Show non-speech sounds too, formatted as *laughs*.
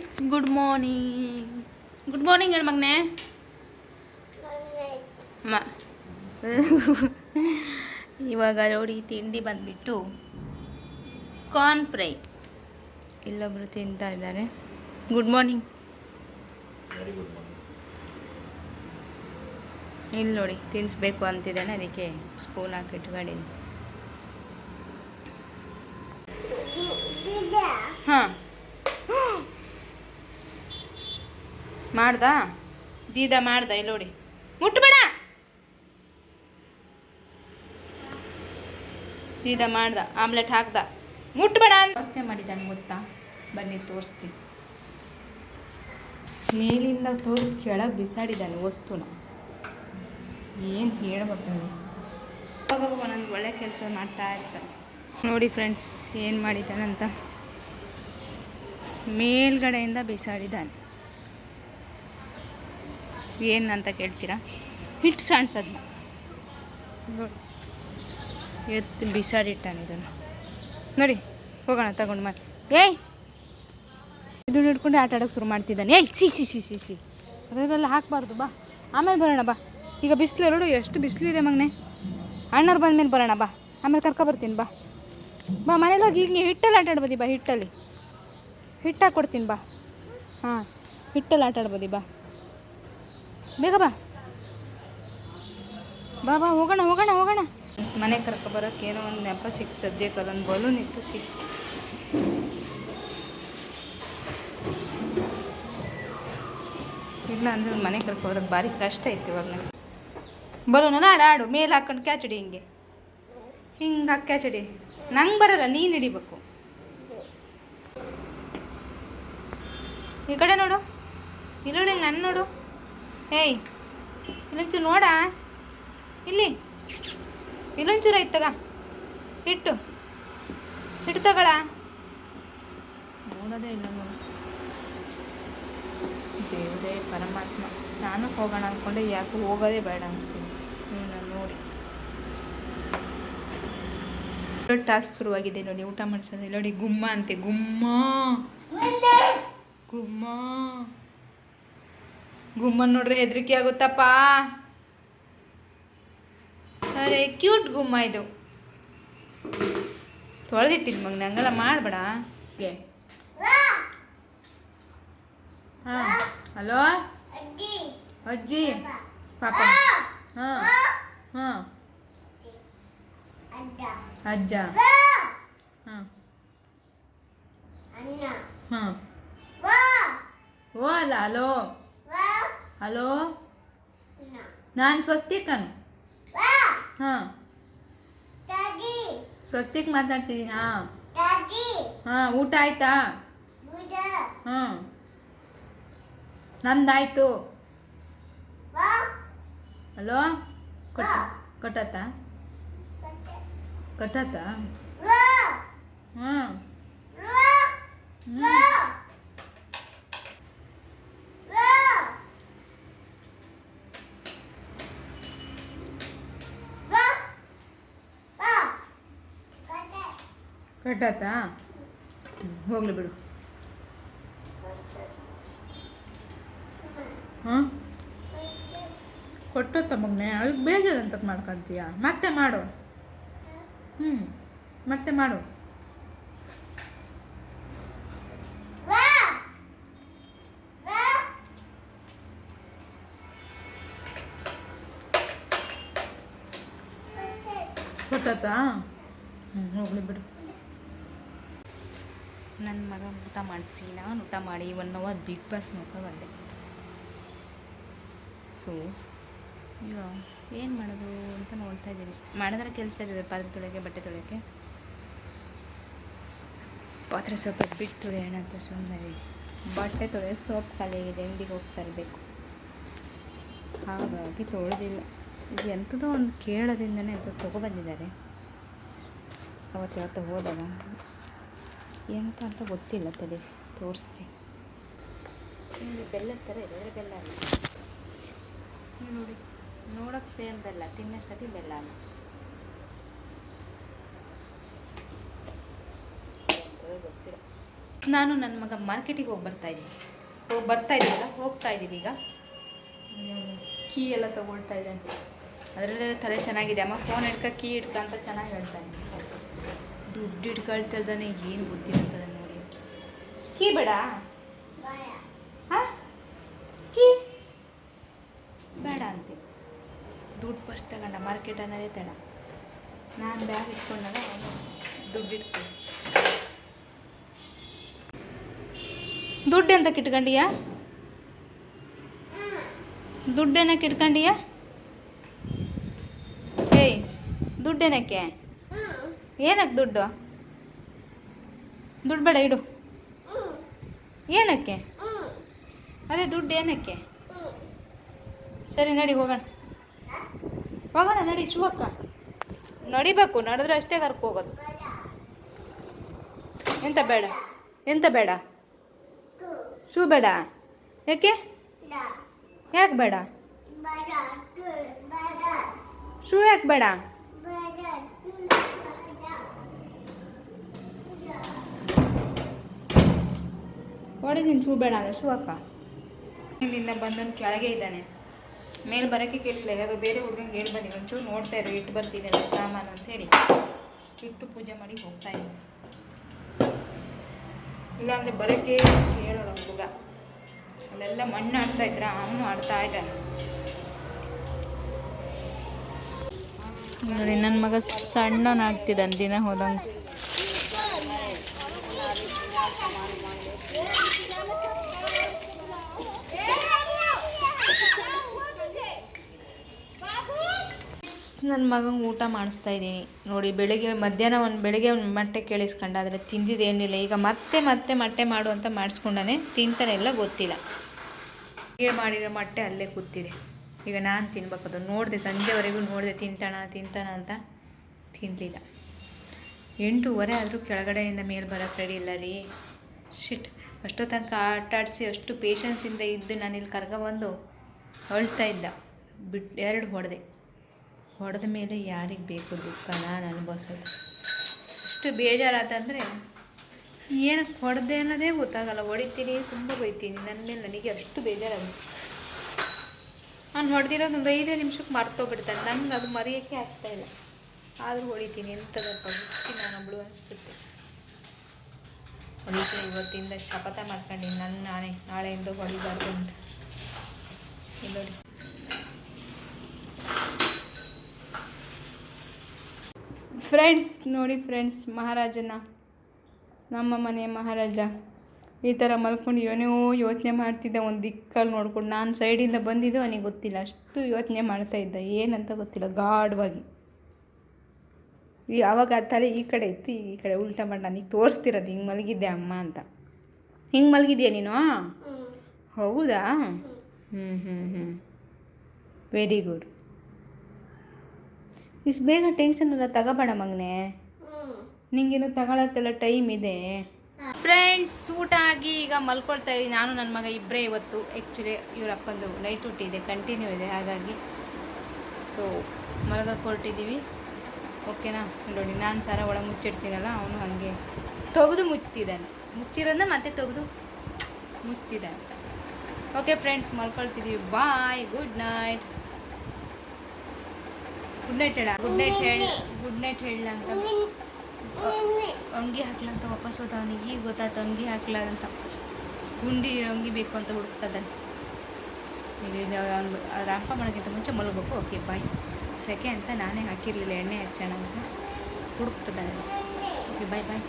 Friends good morning good morning ಹೇಳಿ ಮಗನೆ. ಮ. *laughs* ಇವಾಗ ನೋಡಿ ತಿಂಡಿ ಬಂದ್ಬಿಟ್ಟು ಕಾರ್ನ್ ಫ್ರೈ ಇಲ್ಲೊಬ್ಬರು ತಿಂತಾ ಇದ್ದಾರೆ. ಗುಡ್ ಮಾರ್ನಿಂಗ್ ಇಲ್ಲಿ ನೋಡಿ ತಿನ್ನಿಸ್ಬೇಕು ಅಂತಿದ್ದಾನೆ ಅದಕ್ಕೆ ಸ್ಪೂನ್ ಹಾಕಿ ಇಟ್ಕೊಂಡಿದ್ದೀನಿ. ಹಾಂ. ಮಾಡ್ದಾ? ದೀದ ಮಾಡ್ದ, ಇಲ್ಲಿ ನೋಡಿ. ಮುಟ್ಬೇಡ! ದೀದ ಮಾಡ್ದ, ಆಮ್ಲೆಟ್ ಹಾಕ್ದ. ಮುಟ್ಬೇಡ ಅಂತ ವ್ಯವಸ್ಥೆ ಮಾಡಿದ್ದಾನೆ ಗೊತ್ತಾ? ಬನ್ನಿ, ತೋರಿಸ್ತೀನಿ. ಮೇಲಿಂದ ತೋರಿ, ಕೆಳಗೆ ಬಿಸಾಡಿದ್ದಾನೆ ವಸ್ತುನ. ಏನು ಹೇಳ್ಬೇಕು ಅವಾಗ ಒಂದೊಂದು ಒಳ್ಳೆ ಕೆಲಸ ಮಾಡ್ತಾ ಇರ್ತಾನೆ. ನೋಡಿ ಫ್ರೆಂಡ್ಸ್ ಏನು ಮಾಡಿದ್ದಾನಂತ. ಮೇಲ್ಗಡೆಯಿಂದ ಬಿಸಾಡಿದ್ದಾನೆ. ಏನಂತ ಕೇಳ್ತೀರಾ? ಹಿಟ್ಟು ಸಾಣ್ಸದ್ನ ಎತ್ತು ಬಿಸಾಡಿಟ್ಟಾನೆ ಇದನ್ನು. ನೋಡಿ, ಹೋಗೋಣ, ತಗೊಂಡು ಮತ್ತೆ ಏಯ್! ಇದು ಹಿಡ್ಕೊಂಡು ಆಟ ಆಡೋಕ್ಕೆ ಶುರು ಮಾಡ್ತಿದ್ದಾನೆ. ಏಯ್ ಸಿ ಸಿ ಸಿ ಸಿ ಸಿ ಅದನ್ನೆಲ್ಲ ಹಾಕಬಾರ್ದು, ಬಾ. ಆಮೇಲೆ ಬರೋಣ, ಬಾ. ಈಗ ಬಿಸಿಲು ಎರಡು, ಎಷ್ಟು ಬಿಸಿಲಿದೆ ಮಗನೆ? ಅಣ್ಣವ್ರು ಬಂದಮೇಲೆ ಬರೋಣ, ಬಾ. ಆಮೇಲೆ ಕರ್ಕೊ ಬರ್ತೀನಿ, ಬಾ. ಬಾ, ಮನೇಲಿ ಹೋಗಿ ಹಿಂಗೆ ಹಿಟ್ಟಲ್ಲಿ ಆಟಾಡ್ಬೋದಿ ಬಾ, ಹಿಟ್ಟಲ್ಲಿ. ಹಿಟ್ಟು ಹಾಕ್ಕೊಡ್ತೀನಿ ಬಾ. ಹಾಂ, ಹಿಟ್ಟಲ್ಲಿ ಆಟಾಡ್ಬೋದಿ ಬಾ. ಬೇಗ ಬಾ. ಬಾ ಬಾ, ಹೋಗೋಣ ಹೋಗೋಣ ಹೋಗೋಣ. ಮನೆ ಕರ್ಕೊ ಬರೋಕೆ ಏನೋ ಒಂದು ನೆಪ ಸಿಕ್ತು, ಸದ್ಯಕ್ಕೆ ಅದೊಂದು ಬಲೂನ್ ಇತ್ತು, ಸಿಕ್ತು. ಇಲ್ಲ ಅಂದರೆ ಮನೆ ಕರ್ಕೊ ಬರೋದು ಭಾರಿ ಕಷ್ಟ ಇತ್ತು ಇವಾಗ ನನಗೆ. ಬಲೂನಲ್ಲ ಆಡು ಆಡು, ಮೇಲೆ ಹಾಕೊಂಡು ಕ್ಯಾಚಡಿ ಹಿಂಗೆ. ಹಿಂಗೆ ಹಾಕಿ ಕ್ಯಾಚಡಿ. ನಂಗೆ ಬರಲ್ಲ, ನೀನು ಹಿಡಿಬೇಕು. ಈ ಕಡೆ ನೋಡು. ಇಲ್ಲ ನನ್ನ ನೋಡು. ಏಯ್ ಇಲ್ಲೊಂಚೂರು ನೋಡ. ಇಲ್ಲಿ ಇಲ್ಲೊಂಚೂರು ಆಯ್ತು ತಗ. ಹಿಟ್ಟು ಹಿಟ್ಟು ತಗಳ. ನೋಡೋದೇ ಇಲ್ಲ ನೋಡು. ದೇವದೇ ಪರಮಾತ್ಮ. ಸ್ನಾನಕ್ಕೆ ಹೋಗೋಣ ಅಂದ್ಕೊಂಡೆ ಯಾಕೆ ಹೋಗೋದೇ ಬೇಡ ಅನಿಸ್ತೀನಿ ನಾನು ನೋಡಿ. ಟಾಸ್ಕ್ ಶುರುವಾಗಿದೆ ನೋಡಿ, ಊಟ ಮಾಡಿಸೋದು. ನೋಡಿ, ಗುಮ್ಮ ಅಂತೆ. ಗುಮ್ಮ. ಗುಮ್ಮ. ಗುಮ್ಮನ್ ನೋಡ್ರೆ ಹೆದರಿಕೆ ಆಗುತ್ತಪ್ಪ. ಅರೆ ಕ್ಯೂಟ್ ಗುಮ್ಮ ಇದು. ತೊಳೆದಿಟ್ಟಿದ್ ಮಗ ಹಂಗೆಲ್ಲ ಮಾಡಬೇಡ. ಹಾಂ, ಹಲೋ? ಅಜ್ಜಿ, ಪಾಪ. ಹಾಂ ಹಾಂ. ಅಜ್ಜ. ಹಾಂ. ಹಾಂ. ಓ, ಅಲ್ಲ, ಹಲೋ? ಹಲೋ? ನಾನು ಸ್ವಸ್ತಿಕನ್. ಹಾಂ. ಸ್ವಸ್ತಿಕ್ ಮಾತಾಡ್ತಿದ್ದೀನಿ ಹಾಂ ಹಾಂ ಊಟ ಆಯ್ತಾ? ಹಾಂ. ನಂದಾಯ್ತು. ಹಲೋ? ಕಟ್ ಕಟ್ಟತ್ತ? ಕಟ್ಟತ್ತ ಹಾಂ ಹ್ಞೂ ಕಟ್ಟತ್ತಾ ಹೋಗ್ಲಿ ಬಿಡು. ಹಾಂ? ಕೊಟ್ಟತ್ತ ಮಗನೆ ಅದಕ್ಕೆ ಬೇಜಾರಂತ ಮಾಡ್ಕೊತೀಯ? ಮತ್ತೆ ಮಾಡು. ಹ್ಞೂ ಮತ್ತೆ ಮಾಡು. ಕೊಟ್ಟತ್ತಾ ಹ್ಞೂ ಹೋಗ್ಲಿ ಬಿಡು. ನನ್ನ ಮಗ ಊಟ ಮಾಡಿಸಿ, ನಾನು ಊಟ ಮಾಡಿ ಒನ್ ಅವರ್ ಬಿಗ್ ಬಾಸ್ ನೋಡ್ಕೊಂಡು ಬಂದೆ. ಸೊ ಈಗ ಏನು ಮಾಡೋದು ಅಂತ ನೋಡ್ತಾ ಇದ್ದೀನಿ. ಮಾಡಿದ್ರೆ ಕೆಲಸ ಇದೆ, ಪಾತ್ರೆ ತೊಳೆಯೋಕ್ಕೆ ಬಟ್ಟೆ ತೊಳೆಯೋಕ್ಕೆ ಪಾತ್ರೆ ಸ್ವಲ್ಪ ಬಿಟ್ಟು ತೊಳೆಯೋಣ ಅಂತ ಸುಮ್ಮನೆ ಬಟ್ಟೆ ತೊಳೆಯೋ ಸೋಪ್ ಖಾಲಿಯಾಗಿದೆ ಅಂಗಡಿಗೆ ಹೋಗ್ತಾ ಇರಬೇಕು ಹಾಗಾಗಿ ತೊಳೆದಿಲ್ಲ. ಇದು ಎಂಥದೋ ಒಂದು ಕೇಳೋದ್ರಿಂದನೇ ಅದು ತೊಗೊಬಂದಿದ್ದಾರೆ ಅವತ್ತು ಯಾವತ್ತು ಹೋದಾಗ ಎಂತ ಅಂತ ಗೊತ್ತಿಲ್ಲ ತಡೆ, ತೋರಿಸ್ತೀನಿ. ಇಲ್ಲಿ ಬೆಲ್ಲದ ಥರ ಇದೆ ಅಂದರೆ ಬೆಲ್ಲ ಅಲ್ಲ ನೋಡಿ. ನೋಡೋಕ್ಕೆ ಸೇಮ್ ಬೆಲ್ಲ ತಿನ್ನಷ್ಟತಿ ಬೆಲ್ಲ ಅಲ್ಲ. ಗೊತ್ತಿಲ್ಲ ನಾನು ನನ್ನ ಮಗ ಮಾರ್ಕೆಟಿಗೆ ಹೋಗಿ ಬರ್ತಾ ಇದ್ದೀನಿ. ಹೋಗಿ ಬರ್ತಾ ಇದ್ದೀವಲ್ಲ ಹೋಗ್ತಾ ಇದ್ದೀವಿ ಈಗ. ಕೀ ಎಲ್ಲ ತೊಗೊಳ್ತಾ ಇದ್ದಾನೆ. ಅದರಲ್ಲೆಲ್ಲ ತಲೆ ಚೆನ್ನಾಗಿದೆ ಅಮ್ಮ ಫೋನ್ ಹಿಡ್ಕ ಕೀ ಹಿಡ್ಕ ಅಂತ ಚೆನ್ನಾಗಿ ಹೇಳ್ತಾನೆ ದುಡ್ಡು ಹಿಡ್ಕೊಳ್ತಾ ಇದ್ದಾನೆ, ಏನು ಬುದ್ಧಿ ಅಂತದೆ ನೋಡಿ. ಕೀ ಬೇಡ. ಕೀ? ಬೇಡ ಅಂತೆ. ದುಡ್ಡು ಫಸ್ಟ್ ತಗೊಂಡ ಮಾರ್ಕೆಟ್ ಅನ್ನೋದೇ ತಡ. ನಾನು ಬ್ಯಾಗ್ ಇಟ್ಕೊಂಡಾಗ ದುಡ್ಡು ಇಟ್ಕೊಂಡು ದುಡ್ಡು ಎಂತಕ್ಕೆ ಇಟ್ಕೊಂಡಿಯಾ ದುಡ್ಡು ಏನಕ್ಕೆ ಇಟ್ಕೊಂಡಿಯಾ? ಏಯ್, ದುಡ್ಡು ಏನಕ್ಕೆ ದುಡ್ಡು? ದುಡ್ಡು ಬೇಡ, ಇಡು. ಏನಕ್ಕೆ? ಅದೇ ದುಡ್ಡು ಏನಕ್ಕೆ? ಸರಿ, ನಡಿ, ಹೋಗೋಣ. ಹೋಗೋಣ, ನಡಿ ಶಿವಕ್ಕ ನಡಿಬೇಕು, ನಡೆದ್ರೆ ಅಷ್ಟೇ ಕರ್ಕೊ ಹೋಗೋದು. ಎಂತ ಬೇಡ? ಎಂತ ಬೇಡ? ಶೂ ಬೇಡ? ಯಾಕೆ? ಯಾಕೆ ಬೇಡ? ಶೂ ಯಾಕೆ ಬೇಡ? ಹೊಡಿದೀನಿ ಚೂಬೇಡ ಅಂದರೆ ಶೂ ಅಕ್ಕ ಇಲ್ಲಿಂದ ಬಂದವನು ಕೆಳಗೆ ಇದ್ದಾನೆ. ಮೇಲೆ ಬರೋಕ್ಕೆ ಕೇಳಿಲ್ಲ ಯಾವುದೋ ಬೇರೆ ಹುಡುಗಂಗೆ ಹೇಳಿ ಬನ್ನಿ ಒಂಚೂರು ನೋಡ್ತಾ ಇರು ಇಟ್ಟು ಬರ್ತೀನಿ ಅದು ಸಾಮಾನು ಅಂತ ಹೇಳಿ. ಇಟ್ಟು ಪೂಜೆ ಮಾಡಿ ಹೋಗ್ತಾ ಇದ್ದೀನಿ ಇಲ್ಲಾಂದರೆ ಬರೋಕ್ಕೆ ಕೇಳೋಲ್ಲ ಹುಡುಗ. ಅಲ್ಲೆಲ್ಲ ಮಣ್ಣು ಆಡ್ತಾ ಇದ್ರ ಅಮ್ಮ ಆಡ್ತಾ ಇದ್ದಾನೆ. ನೋಡಿ ನನ್ನ ಮಗ ಸಣ್ಣ ಆಗ್ತಿದ್ದಾನೆ ದಿನ ಹೋದಂಗೆ. ನನ್ನ ಮಗಂಗೆ ಊಟ ಮಾಡಿಸ್ತಾ ಇದ್ದೀನಿ. ನೋಡಿ, ಬೆಳಗ್ಗೆ, ಮಧ್ಯಾಹ್ನ ಒಂದು, ಬೆಳಗ್ಗೆ ಒಂದು ಮೊಟ್ಟೆ ಕೇಳಿಸ್ಕೊಂಡ ಆದರೆ ತಿಂದಿದ್ದೇನಿಲ್ಲ ಈಗ ಮತ್ತೆ ಮತ್ತೆ ಮೊಟ್ಟೆ ಮಾಡು ಅಂತ ಮಾಡಿಸ್ಕೊಂಡಾನೆ ತಿಂತಾನೆ ಎಲ್ಲ ಗೊತ್ತಿಲ್ಲ. ಹೀಗೆ ಮಾಡಿರೋ ಮೊಟ್ಟೆ ಅಲ್ಲೇ ಕೂತಿದೆ. ಈಗ ನಾನು ತಿನ್ಬೇಕದು ನೋಡಿದೆ, ಸಂಜೆವರೆಗೂ ನೋಡಿದೆ, ತಿಂತಾನ ತಿಂತಾನ ಅಂತ ತಿನ್ನಲಿಲ್ಲ ಎಂಟೂವರೆ ಆದರೂ ಕೆಳಗಡೆಯಿಂದ ಮೇಲೆ ಬರೋಕ್ಕೆ ರೆಡಿ ಇಲ್ಲ ರೀ. ಶಿಟ್ ಅಷ್ಟೋ ತನಕ ಆಟ ಆಡಿಸಿ, ಅಷ್ಟು ಪೇಷನ್ಸಿಂದ ಇದ್ದು ನಾನು ಇಲ್ಲಿ ಕರ್ಕೊಬಂದು ಅಳ್ತಾ ಇದ್ದ. ಬಿಟ್ಟು ಎರಡು ಹೊಡೆದೆ. ಹೊಡೆದ ಮೇಲೆ ಯಾರಿಗೆ ಬೇಕು ದುಃಖ ನಾನು ಅನುಭವಿಸೋದು? ಇಷ್ಟು ಬೇಜಾರಾತಂದರೆ ಏನಕ್ಕೆ ಹೊಡೆದೆ ಅನ್ನೋದೇ ಗೊತ್ತಾಗಲ್ಲ. ಹೊಡಿತೀನಿ, ತುಂಬ ಬೈತೀನಿ. ನನ್ನ ಮೇಲೆ ನನಗೆ ಅಷ್ಟು ಬೇಜಾರಾಗುತ್ತೆ. ನಾನು ಹೊಡೆದಿರೋದು ಒಂದು ಐದೇ ನಿಮಿಷಕ್ಕೆ ಮರ್ತೋಗ್ಬಿಡ್ತಾನೆ ನನಗೆ ಅದು ಮರೆಯೋಕ್ಕೆ ಇಲ್ಲ. ಆದರೂ ಹೊಡಿತೀನಿ. ಎಂಥದಪ್ಪ ನಾನು ನಾನೊಬ್ಳು ಅನಿಸುತ್ತೆ ಹೊಡಿತೀನಿ, ಇವತ್ತಿಂದ ಶಪಥ ಮಾಡ್ಕೊಂಡು. ನನ್ನ ನಾನೇ ನಾಳೆಯಿಂದ ಹೊಡಿಬಾರ್ದು ಅಂತ. ನೋಡಿ ಫ್ರೆಂಡ್ಸ್ ನೋಡಿ ಫ್ರೆಂಡ್ಸ್ ಮಹಾರಾಜನ ನಮ್ಮ ಮನೆಯ ಮಹಾರಾಜ. ಈ ಥರ ಮಲ್ಕೊಂಡು ಏನೋ ಯೋಚನೆ ಮಾಡ್ತಿದ್ದೆ ಒಂದು ದಿಕ್ಕಲ್ಲಿ ನೋಡ್ಕೊಂಡು ನಾನು ಸೈಡಿಂದ ಬಂದಿದ್ದು ಅವನಿಗೆ ಗೊತ್ತಿಲ್ಲ. ಅಷ್ಟು ಯೋಚನೆ ಮಾಡ್ತಾ ಇದ್ದ ಏನಂತ ಗೊತ್ತಿಲ್ಲ ಗಾಢವಾಗಿ. ಯಾವಾಗ ಆವಾಗ ಆ ತಲೆ ಈ ಕಡೆ ಇತ್ತು ಈ ಕಡೆ ಉಲ್ಟಾ ಮಾಡಿ ನನಗೆ ತೋರಿಸ್ತಿರೋದು ಹಿಂಗೆ ಮಲಗಿದ್ದೆ ಅಮ್ಮ ಅಂತ. ಹಿಂಗೆ ಮಲಗಿದ್ಯಾ ನೀನು? ಹೌದಾ? ಹ್ಞೂ ಹ್ಞೂ ಹ್ಞೂ ವೆರಿ ಗುಡ್ ಇಷ್ಟು ಬೇಗ ಟೆನ್ಷನ್ ಎಲ್ಲ ತಗೋಬೇಡ ಮಗನೆ. ನಿಂಗೇನು ತಗೊಳಕ್ಕೆಲ್ಲ ಟೈಮ್ ಇದೆ. ಫ್ರೆಂಡ್ಸ್ ಊಟ ಆಗಿ ಈಗ ಮಲ್ಕೊಳ್ತಾ ಇದ್ದೀನಿ. ನಾನು ನನ್ನ ಮಗ ಇಬ್ಬರೇ ಇವತ್ತು. ಆ್ಯಕ್ಚುಲಿ ಇವ್ರ ಅಪ್ಪಂದು ನೈಟ್ ಊಟ ಇದೆ. ಕಂಟಿನ್ಯೂ ಇದೆ. ಹಾಗಾಗಿ ಸೊ ಮಲಗಕ್ಕೆ ಹೊರಟಿದ್ದೀವಿ. ಓಕೆನಾ ನೋಡಿ ನಾನು ಸಾರ ಒಳಗೆ ಮುಚ್ಚಿಡ್ತೀನಲ್ಲ ಅವನು ಹಾಗೆ ತೆಗೆದು ಮುಚ್ಚಿದ್ದಾನೆ. ಮುಚ್ಚಿರೋದನ್ನ ಮತ್ತೆ ತೆಗೆದು ಮುಚ್ಚಿದ್ದಾನೆ. Okay friends ಮಲ್ಕೊಳ್ತಿದ್ದೀವಿ. Bye good night good night ಹೇಳ ಗುಡ್ ನೈಟ್ ಹೇಳ ಗುಡ್ ನೈಟ್ ಹೇಳ ಅಂತ. ಅಂಗಿ ಹಾಕ್ಲಂತ ವಾಪಸ್ ಹೋದ ಅವನಿಗೆ, ಈಗ ಗೊತ್ತಾಯ್ತು ಅಂಗಿ ಹಾಕ್ಲಾರಂತ ಗುಂಡಿ ಅಂಗಿ ಬೇಕು ಅಂತ ಹುಡುಕ್ತದ ಈಗ ರಾಂಪ ಮಾಡೋಕ್ಕಿಂತ ಮುಂಚೆ ಮಲಗಬೇಕು. ಓಕೆ ಬಾಯ್ ಸೆಕೆ ಅಂತ ನಾನೇ ಹಾಕಿರಲಿಲ್ಲ, ಎಣ್ಣೆ ಹಚ್ಚೋಣ ಅಂತ. ಹುಡುಕ್ತದ ಓಕೆ ಬಾಯ್ ಬಾಯ್